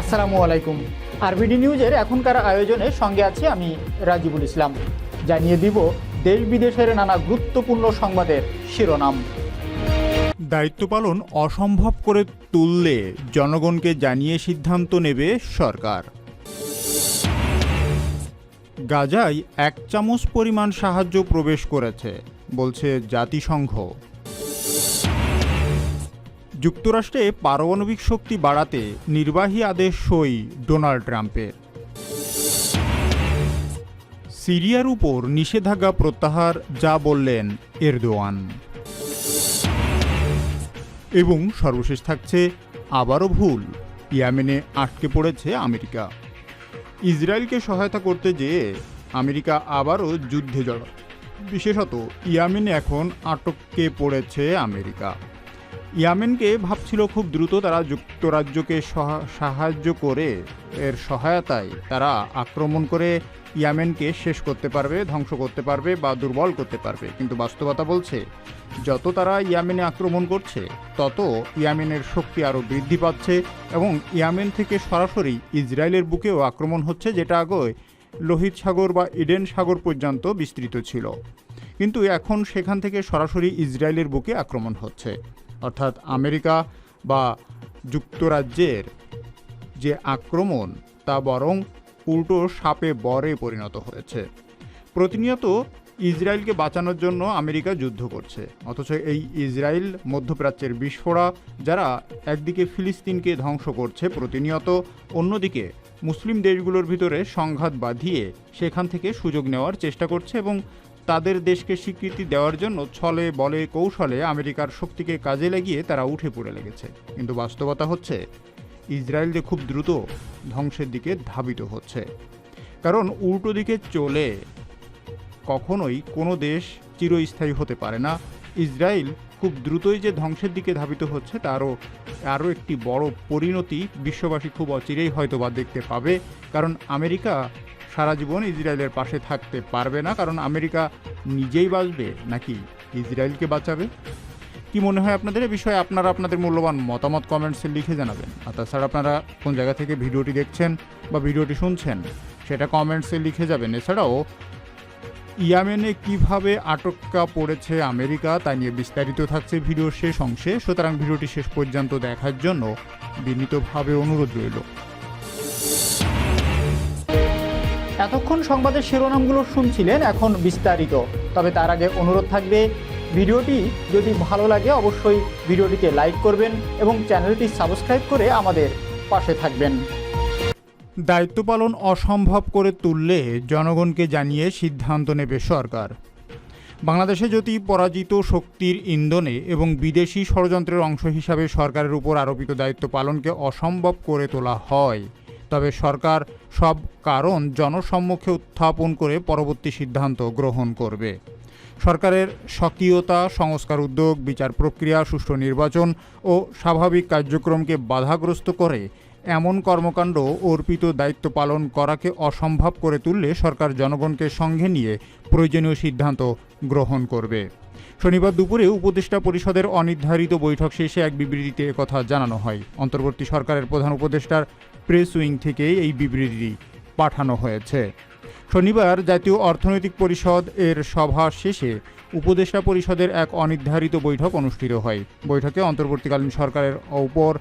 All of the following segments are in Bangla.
আসসালামু আলাইকুম। আরবিডি নিউজের এখনকার আয়োজনে সঙ্গে আছি আমি রাজিবুল ইসলাম। জানিয়ে দিব দেশ বিদেশের নানা গুরুত্বপূর্ণ সংবাদের শিরোনাম। দায়িত্ব পালন অসম্ভব করে তুললে জনগণকে জানিয়ে সিদ্ধান্ত নেবে সরকার। গাজায় এক চামচ পরিমাণ সাহায্য প্রবেশ করেছে, বলছে জাতিসংঘ। যুক্তরাষ্ট্রে পারমাণবিক শক্তি বাড়াতে নির্বাহী আদেশ সই ডোনাল্ড ট্রাম্পের। সিরিয়ার উপর নিষেধাজ্ঞা প্রত্যাহার, যা বললেন এরদোয়ান। এবং সর্বশেষ থাকছে, আবারও ভুল, ইয়ামেনে আটকে পড়েছে আমেরিকা। ইসরায়েলকে সহায়তা করতে যেয়ে আমেরিকা আবারও যুদ্ধে জড় বিশেষত ইয়ামেনে এখন আটকে পড়েছে আমেরিকা। ইয়ামেনকে ভাবছিল খুব দ্রুত তারা যুক্তরাজ্যকে সাহায্য করে এর সহায়তায় তারা আক্রমণ করে ইয়ামেনকে শেষ করতে পারবে, ধ্বংস করতে পারবে বা দুর্বল করতে পারবে। কিন্তু বাস্তবতা বলছে, যত তারা ইয়ামেনে আক্রমণ করছে, তত ইয়ামেনের শক্তি আরও বৃদ্ধি পাচ্ছে এবং ইয়ামেন থেকে সরাসরি ইসরায়েলের বুকেও আক্রমণ হচ্ছে, যেটা আগে লোহিত সাগর বা ইডেন সাগর পর্যন্ত বিস্তৃত ছিল। কিন্তু এখন সেখান থেকে সরাসরি ইসরায়েলের বুকে আক্রমণ হচ্ছে। অর্থাৎ আমেরিকা বা যুক্তরাজ্যের যে আক্রমণ, তা বরং উল্টো সাপে বরে পরিণত হয়েছে। প্রতিনিয়ত ইসরায়েলকে বাঁচানোর জন্য আমেরিকা যুদ্ধ করছে। অথচ এই ইসরায়েল মধ্যপ্রাচ্যের বিস্ফোরা, যারা একদিকে ফিলিস্তিনকে ধ্বংস করছে প্রতিনিয়ত, অন্যদিকে মুসলিম দেশগুলোর ভিতরে সংঘাত বাঁধিয়ে সেখান থেকে সুযোগ নেওয়ার চেষ্টা করছে এবং তাদের দেশকে স্বীকৃতি দেওয়ার জন্য ছলে বলে কৌশলে আমেরিকার শক্তিকে কাজে লাগিয়ে তারা উঠে পড়ে লেগেছে। কিন্তু বাস্তবতা হচ্ছে, ইসরায়েল যে খুব দ্রুত ধ্বংসের দিকে ধাবিত হচ্ছে। কারণ উল্টো দিকে চলে কখনোই কোনো দেশ চিরস্থায়ী হতে পারে না। ইসরায়েল খুব দ্রুতই যে ধ্বংসের দিকে ধাবিত হচ্ছে, তারও আরও একটি বড় পরিণতি বিশ্ববাসী খুব অচিরেই হয়তো বা দেখতে পাবে। কারণ আমেরিকা সারা জীবন ইসরায়েলের পাশে থাকতে পারবে না, কারণ আমেরিকা নিজেই বাঁচবে নাকি ইসরায়েলকে বাঁচাবে? কি মনে হয় আপনাদের এ বিষয়ে? আপনারা আপনাদের মূল্যবান মতামত কমেন্টসে লিখে জানাবেন। আর তাছাড়া আপনারা কোন জায়গা থেকে ভিডিওটি দেখছেন বা ভিডিওটি শুনছেন, সেটা কমেন্টসে লিখে যাবেন। এছাড়াও, ইয়ামেনে কীভাবে আটকা পড়েছে আমেরিকা, তা নিয়ে বিস্তারিত থাকছে ভিডিওর শেষ অংশে। সুতরাং ভিডিওটি শেষ পর্যন্ত দেখার জন্য বিনীতভাবে অনুরোধ রইল। এতক্ষণ সংবাদের শিরোনামগুলো শুনছিলেন এখন বিস্তারিত। তবে তার আগে অনুরোধ থাকবে, ভিডিওটি যদি ভালো লাগে অবশ্যই ভিডিওটিকে লাইক করবেন এবং চ্যানেলটি সাবস্ক্রাইব করে আমাদের পাশে থাকবেন। দায়িত্ব পালন অসম্ভব করে তুললে জনগণকে জানিয়ে সিদ্ধান্ত নেবে সরকার। বাংলাদেশে যদি পরাজিত শক্তির ইন্ধনে এবং বিদেশি ষড়যন্ত্রের অংশ হিসাবে সরকারের উপর আরোপিত দায়িত্ব পালনকে অসম্ভব করে তোলা হয়। তবে সরকার সব কারণ জনসম্মুখে উত্থাপন করে পরবর্তী সিদ্ধান্ত গ্রহণ করবে। সরকারের সক্রিয়তা সংস্কার উদ্যোগ, বিচার প্রক্রিয়া, সুষ্ঠু নির্বাচন ও স্বাভাবিক কার্যক্রমকে বাধাগ্রস্ত করে এমন কর্মকাণ্ড অর্পিত দায়িত্ব পালন করাকে অসম্ভব করে তুললে সরকার জনগণকে সঙ্গে নিয়ে প্রয়োজনীয় সিদ্ধান্ত গ্রহণ করবে। শনিবার দুপুরে উপদেষ্টা পরিষদের অনির্ধারিত বৈঠক শেষে এক বিবৃতিতে একথা জানানো হয়। অন্তর্বর্তী সরকারের প্রধান উপদেষ্টার প্রেস উইং থেকে এই বিবৃতি পাঠানো হয়েছে। শনিবার জাতীয় অর্থনৈতিক পরিষদ এর সভা শেষে উপদেষ্টা পরিষদের এক অনির্ধারিত বৈঠক অনুষ্ঠিত হয়। বৈঠকে অন্তর্বর্তীকালীন সরকারের ওপর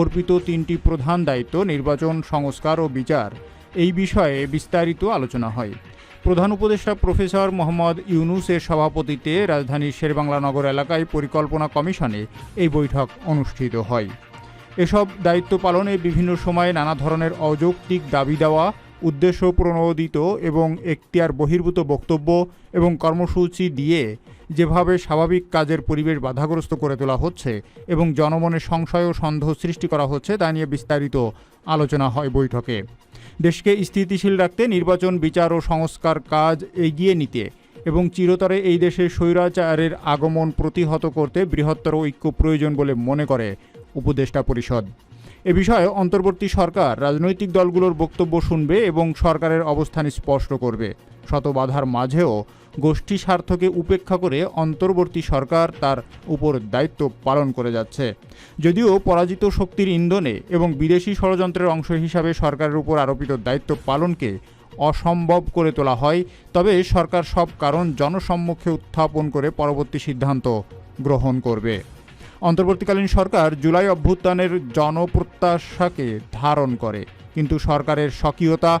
অর্পিত তিনটি প্রধান দায়িত্ব, নির্বাচন, সংস্কার ও বিচার এই বিষয়ে বিস্তারিত আলোচনা হয়। প্রধান উপদেষ্টা প্রফেসর মোহাম্মদ ইউনুসের সভাপতিত্বে রাজধানীর শেরবাংলা নগর এলাকায় পরিকল্পনা কমিশনে এই বৈঠক অনুষ্ঠিত হয়। এসব দায়িত্ব পালনে বিভিন্ন সময়ে নানা ধরনের অযৌক্তিক দাবি দেওয়া, উদ্দেশ্য প্রণোদিত এবং এখতিয়ার বহির্ভূত বক্তব্য এবং কর্মসূচি দিয়ে যেভাবে স্বাভাবিক কাজের পরিবেশ বাধাগ্রস্ত করে তোলা হচ্ছে এবং জনমনে সংশয় ও সন্দেহ সৃষ্টি করা হচ্ছে তা নিয়ে বিস্তারিত আলোচনা হয় বৈঠকে। দেশকে স্থিতিশীল রাখতে নির্বাচন, বিচার ও সংস্কার কাজ এগিয়ে নিতে এবং চিরতরে এই দেশে স্বৈরাচারের আগমন প্রতিহত করতে বৃহত্তর ঐক্য প্রয়োজন বলে মনে করে উপদেষ্টা পরিষদ। এ বিষয়ে অন্তর্বর্তী সরকার রাজনৈতিক দলগুলোর বক্তব্য শুনবে এবং সরকারের অবস্থান স্পষ্ট করবে। শত বাধার মাঝেও গোষ্ঠী স্বার্থকে উপেক্ষা করে অন্তর্বর্তী সরকার তার উপর দায়িত্ব পালন করে যাচ্ছে। যদিও পরাজিত শক্তির ইন্ধনে এবং বিদেশি ষড়যন্ত্রের অংশ হিসাবে সরকারের উপর আরোপিত দায়িত্ব পালনকে অসম্ভব করে তোলা হয়, তবে সরকার সব কারণ জনসম্মুখে উত্থাপন করে পরবর্তী সিদ্ধান্ত গ্রহণ করবে। অন্তর্বর্তীকালীন সরকার জুলাই অভ্যুত্থানের জনপ্রত্যাশাকে ধারণ করে, কিন্তু সরকারের স্বকীয়তা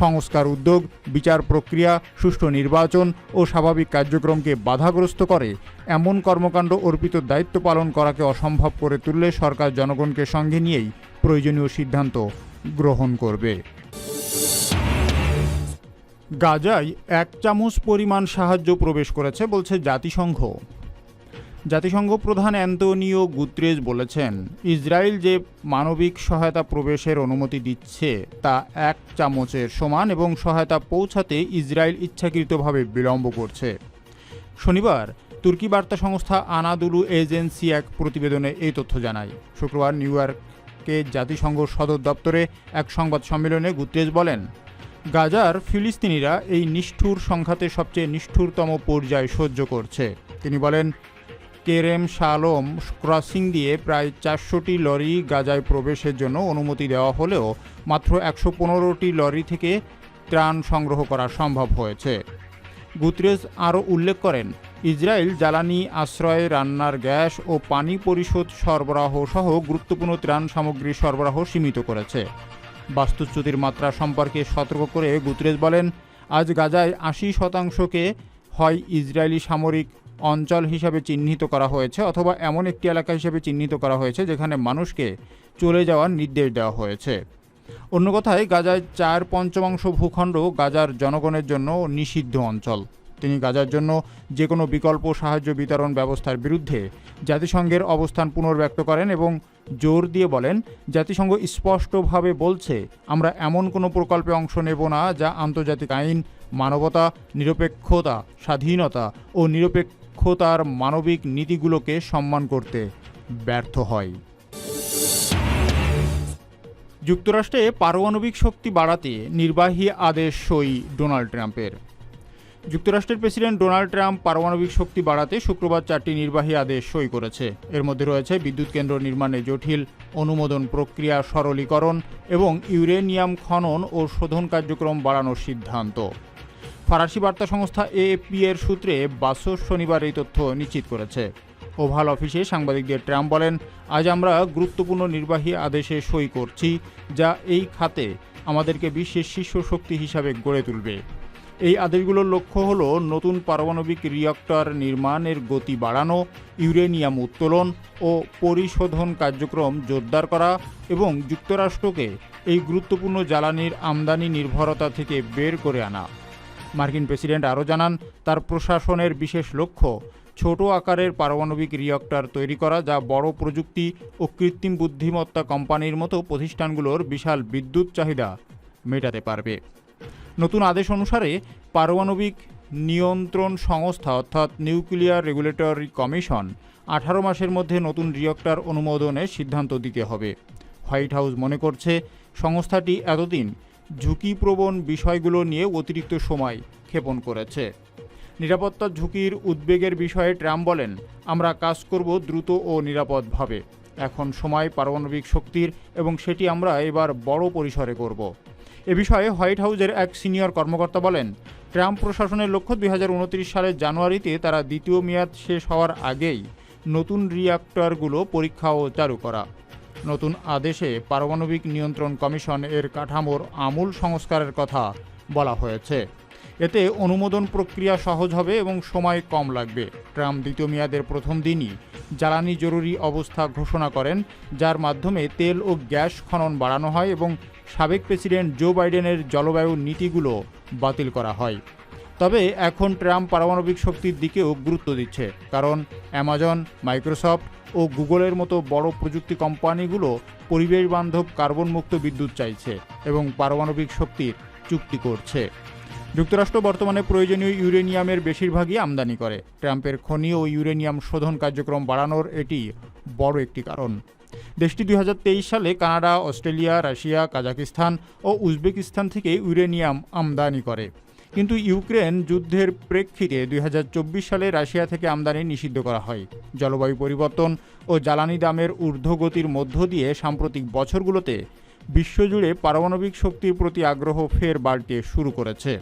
সংস্কার উদ্যোগ, বিচার প্রক্রিয়া, সুষ্ঠু নির্বাচন ও স্বাভাবিক কার্যক্রমকে বাধাগ্রস্ত করে, এমন কর্মকাণ্ড অর্পিত দায়িত্ব পালন করাকে অসম্ভব করে তুললে সরকার জনগণকে সঙ্গে নিয়েই প্রয়োজনীয় সিদ্ধান্ত গ্রহণ করবে। গাজায় এক চামচ পরিমাণ সাহায্য প্রবেশ করেছে বলছে জাতিসংঘ। জাতিসংঘ প্রধান অ্যান্তোনিও গুত্রেজ বলেছেন, ইসরায়েল যে মানবিক সহায়তা প্রবেশের অনুমতি দিচ্ছে, তা এক চামচের সমান এবং সহায়তা পৌঁছাতে ইসরায়েল ইচ্ছাকৃতভাবে বিলম্ব করছে। শনিবার, তুর্কি বার্তা সংস্থা আনাদুলু এজেন্সি এক প্রতিবেদনে এই তথ্য জানায়। শুক্রবার নিউ ইয়র্কে জাতিসংঘ সদর দপ্তরে এক সংবাদ সম্মেলনে গুত্রেজ বলেন, গাজার ফিলিস্তিনিরা এই নিষ্ঠুর সংঘাতে সবচেয়ে নিষ্ঠুরতম পর্যায় সহ্য করছে। তিনি বলেন কেরেম শালম ক্রসিং দিয়ে প্রায় চারশোটি লরি গাজায় প্রবেশের জন্য অনুমতি দেওয়া হলেও মাত্র একশো পনেরোটি লরি থেকে ত্রাণ সংগ্রহ করা সম্ভব হয়েছে। গুতরেজ আরও উল্লেখ করেন, ইসরায়েল জ্বালানি আশ্রয় রান্নার গ্যাস ও পানি পরিশোধ সরবরাহ সহ গুরুত্বপূর্ণ ত্রাণ সামগ্রী সরবরাহ সীমিত করেছে। বাস্তুচ্যুতির মাত্রা সম্পর্কে সতর্ক করে গুতরেজ বলেন, আজ গাজায় আশি শতাংশকে হয় ইসরায়েলি সামরিক অঞ্চল হিসাবে চিহ্নিত করা হয়েছে অথবা এমন একটি এলাকা হিসেবে চিহ্নিত করা হয়েছে যেখানে মানুষকে চলে যাওয়ার নির্দেশ দেওয়া হয়েছে। অন্য কথায়, গাজায় চার পঞ্চমাংশ ভূখণ্ড গাজার জনগণের জন্য নিষিদ্ধ অঞ্চল। তিনি গাজার জন্য যে কোনো বিকল্প সাহায্য বিতরণ ব্যবস্থার বিরুদ্ধে জাতিসংঘের অবস্থান পুনর্ব্যক্ত করেন এবং জোর দিয়ে বলেন, জাতিসংঘ স্পষ্টভাবে বলছে, আমরা এমন কোনো প্রকল্পে অংশ নেব না যা আন্তর্জাতিক আইন, মানবতা, নিরপেক্ষতা, স্বাধীনতা ও নিরপেক্ষতার মানবিক নীতিগুলোকে সম্মান করতে ব্যর্থ হয়। যুক্তরাষ্ট্রে পারমাণবিক শক্তি বাড়াতে নির্বাহী আদেশ সই ডোনাল্ড ট্রাম্পের। যুক্তরাষ্ট্রের প্রেসিডেন্ট ডোনাল্ড ট্রাম্প পারমাণবিক শক্তি বাড়াতে শুক্রবার চারটি নির্বাহী আদেশ সই করেছে। এর মধ্যে রয়েছে বিদ্যুৎ কেন্দ্র নির্মাণে জটিল অনুমোদন প্রক্রিয়া, সরলীকরণ এবং ইউরেনিয়াম খনন ও শোধন কার্যক্রম বাড়ানোর সিদ্ধান্ত। ফরাসি বার্তা সংস্থা এএপি এর সূত্রে বাসস শনিবার এই তথ্য নিশ্চিত করেছে। ওভাল অফিসে সাংবাদিকদের ট্রাম্প বলেন, আজ আমরা গুরুত্বপূর্ণ নির্বাহী আদেশে সই করছি, যা এই খাতে আমাদেরকে বিশ্বের শীর্ষ শক্তি হিসাবে গড়ে তুলবে। এই আদেশগুলোর লক্ষ্য হল নতুন পারমাণবিক রিয়ক্টর নির্মাণের গতি বাড়ানো, ইউরেনিয়াম উত্তোলন ও পরিশোধন কার্যক্রম জোরদার করা এবং যুক্তরাষ্ট্রকে এই গুরুত্বপূর্ণ জ্বালানির আমদানি নির্ভরতা থেকে বের করে আনা। মার্কিন প্রেসিডেন্ট আরও জানান, তার প্রশাসনের বিশেষ লক্ষ্য ছোট আকারের পারমাণবিক রিয়ক্টর তৈরি করা যা বড় প্রযুক্তি ও কৃত্রিম বুদ্ধিমত্তা কোম্পানির মতো প্রতিষ্ঠানগুলোর বিশাল বিদ্যুৎ চাহিদা মেটাতে পারবে। নতুন আদেশ অনুসারে পারমাণবিক নিয়ন্ত্রণ সংস্থা অর্থাৎ নিউক্লিয়ার রেগুলেটরি কমিশন আঠারো মাসের মধ্যে নতুন রিয়ক্টর অনুমোদনের সিদ্ধান্ত দিতে হবে। হোয়াইট হাউস মনে করছে, সংস্থাটি এতদিন ঝুঁকিপ্রবণ বিষয়গুলো নিয়ে অতিরিক্ত সময় ক্ষেপণ করেছে। নিরাপত্তা ঝুঁকির উদ্বেগের বিষয়ে ট্রাম্প বলেন, আমরা কাজ করব দ্রুত ও নিরাপদভাবে। এখন সময় পারমাণবিক শক্তির এবং সেটি আমরা এবার বড় পরিসরে করব। এ বিষয়ে হোয়াইট হাউসের এক সিনিয়র কর্মকর্তা বলেন, ট্রাম্প প্রশাসনের লক্ষ্য দুই হাজার উনত্রিশ সালের জানুয়ারিতে তারা দ্বিতীয় মেয়াদ শেষ হওয়ার আগেই নতুন রিয়াক্টরগুলো পরীক্ষা ও চালু করা। নতুন আদেশে পারমাণবিক নিয়ন্ত্রণ কমিশন এর কাঠামোর আমূল সংস্কারের কথা বলা হয়েছে। এতে অনুমোদন প্রক্রিয়া সহজ হবে এবং সময় কম লাগবে। ট্রাম্প দ্বিতীয় মেয়াদের প্রথম দিনই জ্বালানি জরুরি অবস্থা ঘোষণা করেন, যার মাধ্যমে তেল ও গ্যাস খনন বাড়ানো হয় এবং সাবেক প্রেসিডেন্ট জো বাইডেনের জলবায়ু নীতিগুলো বাতিল করা হয়। তবে এখন ট্রাম্প পারমাণবিক শক্তির দিকেও গুরুত্ব দিচ্ছে, কারণ অ্যামাজন, মাইক্রোসফট ও গুগলের মতো বড় প্রযুক্তি কোম্পানিগুলো পরিবেশ বান্ধব কার্বন মুক্ত বিদ্যুৎ চাইছে এবং পারমাণবিক শক্তির চুক্তি করছে। যুক্তরাষ্ট্র বর্তমানে প্রয়োজনীয় ইউরেনিয়ামের বেশিরভাগই আমদানি করে। ট্রাম্পের খনি ও ইউরেনিয়াম শোধন কার্যক্রম বাড়ানোর এটি বড় একটি কারণ। দেশটি দুই হাজার তেইশ সালে কানাডা, অস্ট্রেলিয়া, রাশিয়া, কাজাকিস্তান ও উজবেকিস্তান থেকে ইউরেনিয়াম আমদানি করে। কিন্তু ইউক্রেন যুদ্ধের প্রেক্ষিতে দুই হাজার চব্বিশ সালে রাশিয়া থেকে আমদানি নিষিদ্ধ করা হয়। জলবায়ু পরিবর্তন ও জ্বালানি দামের ঊর্ধ্বগতির মধ্য দিয়ে সাম্প্রতিক বছরগুলোতে বিশ্বজুড়ে পারমাণবিক শক্তির প্রতি আগ্রহ ফের বাড়তে শুরু করেছে।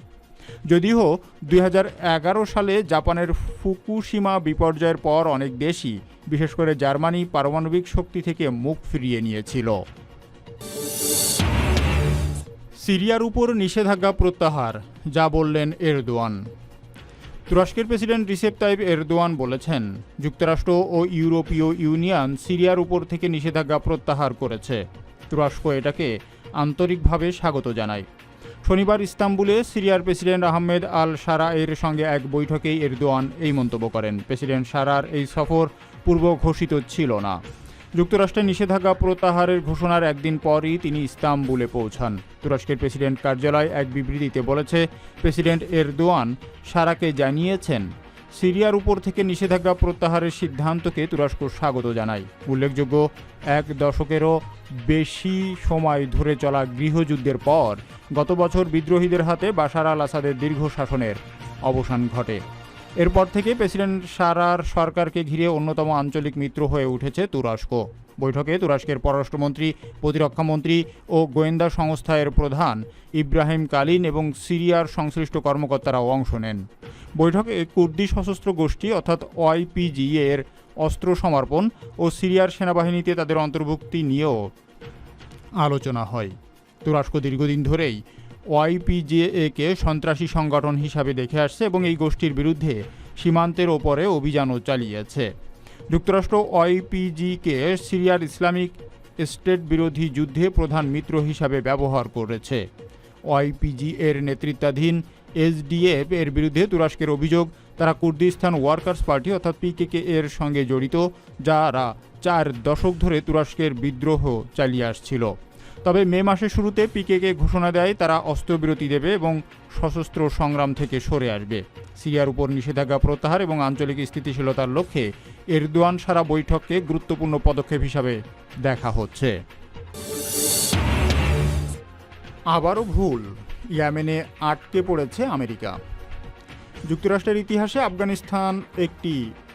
যদিও দুই হাজার এগারো সালে জাপানের ফুকুশিমা বিপর্যয়ের পর অনেক দেশই, বিশেষ করে জার্মানি, পারমাণবিক শক্তি থেকে মুখ ফিরিয়ে নিয়েছিল। সিরিয়ার উপর নিষেধাজ্ঞা প্রত্যাহার, যা বললেন এরদোয়ান। তুরস্কের প্রেসিডেন্ট রিসেপ তাইব এরদোয়ান বলেছেন, যুক্তরাষ্ট্র ও ইউরোপীয় ইউনিয়ন সিরিয়ার উপর থেকে নিষেধাজ্ঞা প্রত্যাহার করেছে। তুরস্ক এটাকে আন্তরিকভাবে স্বাগত জানায়। শনিবার ইস্তাম্বুলে সিরিয়ার প্রেসিডেন্ট আহমেদ আল সারা এর সঙ্গে এক বৈঠকেই এরদোয়ান এই মন্তব্য করেন। প্রেসিডেন্ট সারার এই সফর পূর্ব ঘোষিত ছিল না। যুক্তরাষ্ট্রের নিষেধাজ্ঞা প্রত্যাহারের ঘোষণার একদিন পরই তিনি ইস্তাম্বুলে পৌঁছান। তুরস্কের প্রেসিডেন্ট কার্যালয় এক বিবৃতিতে বলেছে, প্রেসিডেন্ট এরদোয়ান সারাকে জানিয়েছেন, সিরিয়ার উপর থেকে নিষেধাজ্ঞা প্রত্যাহারের সিদ্ধান্তকে তুরস্ক স্বাগত জানায়। উল্লেখযোগ্য, এক দশকেরও বেশি সময় ধরে চলা গৃহযুদ্ধের পর গত বছর বিদ্রোহীদের হাতে বাশার আল আসাদের দীর্ঘ শাসনের অবসান ঘটে। এরপর থেকে প্রেসিডেন্ট সারার সরকারকে ঘিরে অন্যতম আঞ্চলিক মিত্র হয়ে উঠেছে তুরস্ক। বৈঠকে তুরস্কের পররাষ্ট্রমন্ত্রী প্রতিরক্ষামন্ত্রী ও গোয়েন্দা সংস্থা এর প্রধান ইব্রাহিম কালিন এবং সিরিয়ার সংশ্লিষ্ট কর্মকর্তারাও অংশ নেন। বৈঠকে কুর্দি সশস্ত্র গোষ্ঠী অর্থাৎ ওয়াইপিজি এর অস্ত্র সমর্পণ ও সিরিয়ার সেনাবাহিনীতে তাদের অন্তর্ভুক্তি নিয়েও আলোচনা হয়। তুরস্ক দীর্ঘদিন ধরেই ওয়াইপিজেএকে সন্ত্রাসী সংগঠন হিসাবে দেখে আসছে এবং এই গোষ্ঠীর বিরুদ্ধে সীমান্তের ওপরে অভিযানও চালিয়েছে। যুক্তরাষ্ট্র ওয়াইপিজিকে সিরিয়ার ইসলামিক স্টেট বিরোধী যুদ্ধে প্রধান মিত্র হিসাবে ব্যবহার করেছে। ওয়াইপিজি এর নেতৃত্বাধীন এসডিএফ এর বিরুদ্ধে তুরস্কের অভিযোগ, তারা কুর্দিস্তান ওয়ার্কার্স পার্টি অর্থাৎ পিকেকে এর সঙ্গে জড়িত, যারা চার দশক ধরে তুরস্কের বিদ্রোহ চালিয়ে আসছিল। তবে মে মাসের শুরুতে পিকেকে ঘোষণা দেয় তারা অস্ত্রবিরতি দেবে এবং সশস্ত্র সংগ্রাম থেকে সরে আসবে। সিরিয়ার উপর নিষেধাজ্ঞা প্রত্যাহার এবং আঞ্চলিক স্থিতিশীলতার লক্ষ্যে এরদোয়ান সারা বৈঠককে গুরুত্বপূর্ণ পদক্ষেপ হিসাবে দেখা হচ্ছে। আবারও ভুল। ইয়ামেনে আটকে পড়েছে আমেরিকা। যুক্তরাষ্ট্রের ইতিহাসে আফগানিস্তান একটি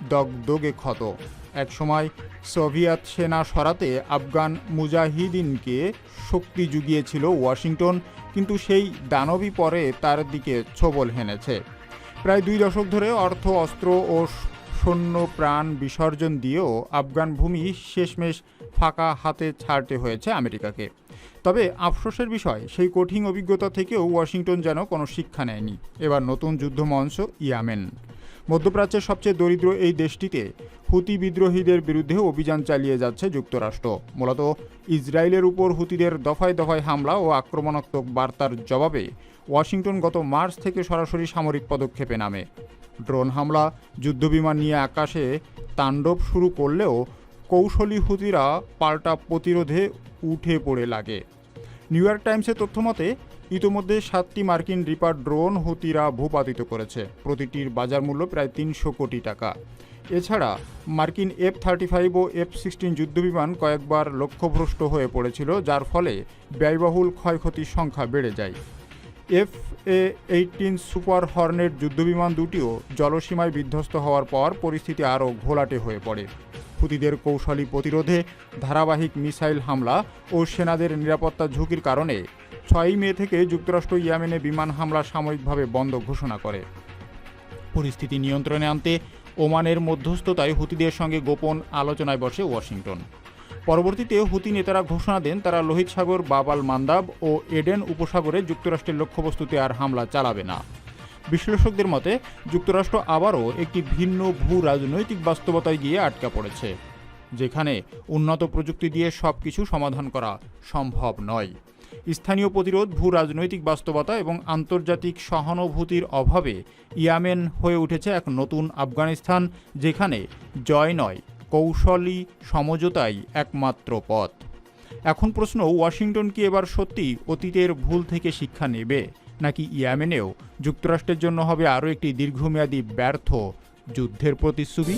দগদগে ক্ষত। একসময় সোভিয়েত সেনা সরাতে আফগান মুজাহিদিনকে শক্তি জুগিয়েছিল ওয়াশিংটন, কিন্তু সেই দানবই পরে তার দিকে ছোবল হেনেছে। প্রায় দুই দশক ধরে অর্থ, অস্ত্র ও সৈন্য প্রাণ বিসর্জন দিয়েও আফগান ভূমি শেষমেশ ফাঁকা হাতে ছাড়তে হয়েছে আমেরিকাকে। তবে আফসোসের বিষয়, সেই কঠিন অভিজ্ঞতা থেকেও ওয়াশিংটন যেন কোনো শিক্ষা নেয়নি। এবার নতুন যুদ্ধমঞ্চ ইয়ামেন। মধ্যপ্রাচ্যের সবচেয়ে দরিদ্র এই দেশটিতে হুতি বিদ্রোহীদের বিরুদ্ধে অভিযান চালিয়ে যাচ্ছে যুক্তরাষ্ট্র। মূলত ইসরায়েলের উপর হুতিদের দফায় দফায় হামলা ও আক্রমণাত্মক বার্তার জবাবে ওয়াশিংটন গত মার্চ থেকে সরাসরি সামরিক পদক্ষেপে নামে। ড্রোন হামলা, যুদ্ধবিমান নিয়ে আকাশে তাণ্ডব শুরু করলেও কৌশলী হুতিরা পাল্টা প্রতিরোধে উঠে পড়ে লাগে। নিউ ইয়র্ক টাইমসের তথ্যমতে ইতোমধ্যে সাতটি মার্কিন রিপার ড্রোন হুতিরা ভূপাতিত করেছে। প্রতিটির বাজার মূল্য প্রায় তিনশো কোটি টাকা। এছাড়া, মার্কিন এফ থার্টি ফাইভ ও এফ সিক্সটিন যুদ্ধবিমান কয়েকবার লক্ষ্যভ্রষ্ট হয়ে পড়েছিল, যার ফলে ব্যয়বহুল ক্ষয়ক্ষতির সংখ্যা বেড়ে যায়। F A eighteen Super Hornet যুদ্ধবিমান দুটিও জলসীমায় বিধ্বস্ত হওয়ার পর পরিস্থিতি আরও ঘোলাটে হয়ে পড়ে। হুতিদের কৌশলী প্রতিরোধে ধারাবাহিক মিসাইল হামলা ও সেনাদের নিরাপত্তা ঝুঁকির কারণে ছয়ই মে থেকে যুক্তরাষ্ট্র ইয়ামেনে বিমান হামলা সাময়িকভাবে বন্ধ ঘোষণা করে। পরিস্থিতি নিয়ন্ত্রণে আনতে ওমানের মধ্যস্থতায় হুতিদের সঙ্গে গোপন আলোচনায় বসে ওয়াশিংটন। পরবর্তীতে হুতি নেতারা ঘোষণা দেন, তারা লোহিত সাগর, বাবাল মান্দাব ও এডেন উপসাগরে যুক্তরাষ্ট্রের লক্ষ্যবস্তুতে আর হামলা চালাবে না। বিশ্লেষকদের মতে, যুক্তরাষ্ট্র আবারও একটি ভিন্ন ভূ রাজনৈতিক বাস্তবতায় গিয়ে আটকা পড়েছে, যেখানে উন্নত প্রযুক্তি দিয়ে সব কিছু সমাধান করা সম্ভব নয়। স্থানীয় প্রতিরোধ, ভূ রাজনৈতিক বাস্তবতা এবং আন্তর্জাতিক সহানুভূতির অভাবে ইয়ামেন হয়ে উঠেছে এক নতুন আফগানিস্তান, যেখানে জয় নয়, কৌশলী সমঝোতাই একমাত্র পথ। এখন প্রশ্ন, ওয়াশিংটন কি এবার সত্যি অতীতের ভুল থেকে শিক্ষা নেবে? নাকি ইয়ামেনেও যুক্তরাষ্ট্রের জন্য হবে আরও একটি দীর্ঘমেয়াদী ব্যর্থ যুদ্ধের প্রতিশ্রুতি?